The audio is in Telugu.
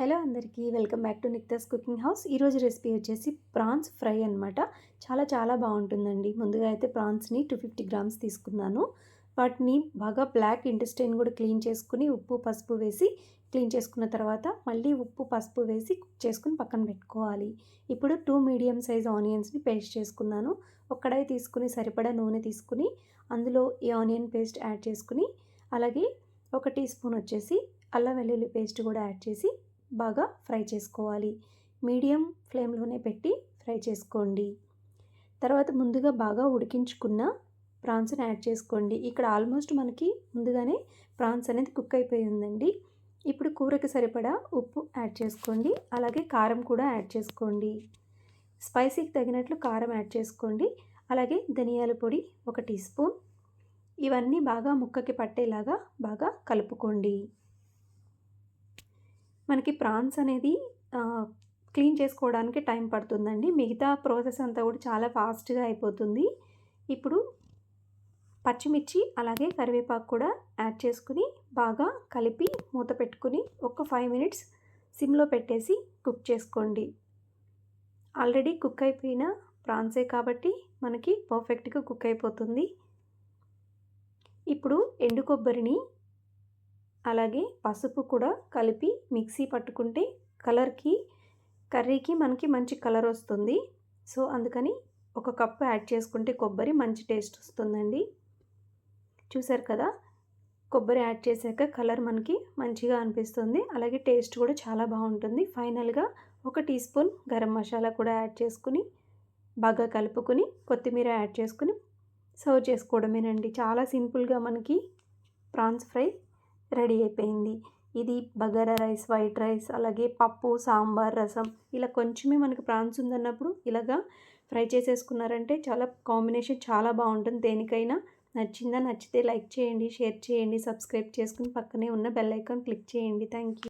హలో అందరికీ welcome back to Nikta's cooking house. ఈరోజు రెసిపీ వచ్చేసి ప్రాన్స్ ఫ్రై అనమాట చాలా చాలా బాగుంటుందండి. ముందుగా అయితే ప్రాన్స్ని టూ ఫిఫ్టీ గ్రామ్స్ తీసుకున్నాను. వాటిని బాగా బ్లాక్ ఇంటెస్టైన్ కూడా క్లీన్ చేసుకుని ఉప్పు పసుపు వేసి క్లీన్ చేసుకున్న తర్వాత మళ్ళీ ఉప్పు పసుపు వేసి కుక్ చేసుకుని పక్కన పెట్టుకోవాలి. ఇప్పుడు టూ మీడియం సైజ్ ఆనియన్స్ని పేస్ట్ చేసుకున్నాను. ఒక్కడై తీసుకుని సరిపడా నూనె తీసుకుని అందులో ఈ ఆనియన్ పేస్ట్ యాడ్ చేసుకుని అలాగే ఒక టీ స్పూన్ వచ్చేసి అల్లం వెల్లుల్లి పేస్ట్ కూడా యాడ్ చేసి బాగా ఫ్రై చేసుకోవాలి. మీడియం ఫ్లేమ్లోనే పెట్టి ఫ్రై చేసుకోండి. తర్వాత ముందుగా బాగా ఉడికించుకున్న ప్రాన్స్ని యాడ్ చేసుకోండి. ఇక్కడ ఆల్మోస్ట్ మనకి ముందుగానే ప్రాన్స్ అనేది కుక్ అయిపోయి ఉందండి. ఇప్పుడు కూరకి సరిపడా ఉప్పు యాడ్ చేసుకోండి. అలాగే కారం కూడా యాడ్ చేసుకోండి. స్పైసీకి తగినట్లు కారం యాడ్ చేసుకోండి. అలాగే ధనియాల పొడి ఒక టీ స్పూన్. ఇవన్నీ బాగా ముక్కకి పట్టేలాగా బాగా కలుపుకోండి. మనకి ప్రాన్స్ అనేది క్లీన్ చేసుకోవడానికి టైం పడుతుందండి. మిగతా ప్రాసెస్ అంతా కూడా చాలా ఫాస్ట్గా అయిపోతుంది. ఇప్పుడు పచ్చిమిర్చి అలాగే కరివేపాకు కూడా యాడ్ చేసుకుని బాగా కలిపి మూత పెట్టుకుని ఒక ఫైవ్ మినిట్స్ సిమ్లో పెట్టేసి కుక్ చేసుకోండి. ఆల్రెడీ కుక్ అయిపోయిన ప్రాన్సే కాబట్టి మనకి పర్ఫెక్ట్గా కుక్ అయిపోతుంది. ఇప్పుడు ఎండు కొబ్బరిని అలాగే పసుపు కూడా కలిపి మిక్సీ పట్టుకుంటే కలర్కి కర్రీకి మనకి మంచి కలర్ వస్తుంది. సో అందుకని ఒక కప్పు యాడ్ చేసుకుంటే కొబ్బరి మంచి టేస్ట్ వస్తుందండి. చూసారు కదా? కొబ్బరి యాడ్ చేశాక కలర్ మనకి మంచిగా అనిపిస్తుంది. అలాగే టేస్ట్ కూడా చాలా బాగుంటుంది. ఫైనల్గా ఒక టీ స్పూన్ గరం మసాలా కూడా యాడ్ చేసుకుని బాగా కలుపుకొని కొత్తిమీర యాడ్ చేసుకుని సర్వ్ చేసుకోవడమేనండి. చాలా సింపుల్గా మనకి ప్రాన్స్ ఫ్రై రెడీ అయిపోయింది. ఇది బగారా రైస్ వైట్ రైస్ అలాగే పప్పు సాంబార్ రసం ఇలా కొంచెమే మనకు ప్రాన్స్ ఉందన్నప్పుడు ఇలాగా ఫ్రై చేసేసుకున్నారంటే చాలా కాంబినేషన్ చాలా బాగుంటుంది. దేనికైనా నచ్చిందా నచ్చితే లైక్ చేయండి షేర్ చేయండి సబ్స్క్రైబ్ చేసుకుని పక్కనే ఉన్న బెల్ ఐకాన్ క్లిక్ చేయండి. Thank you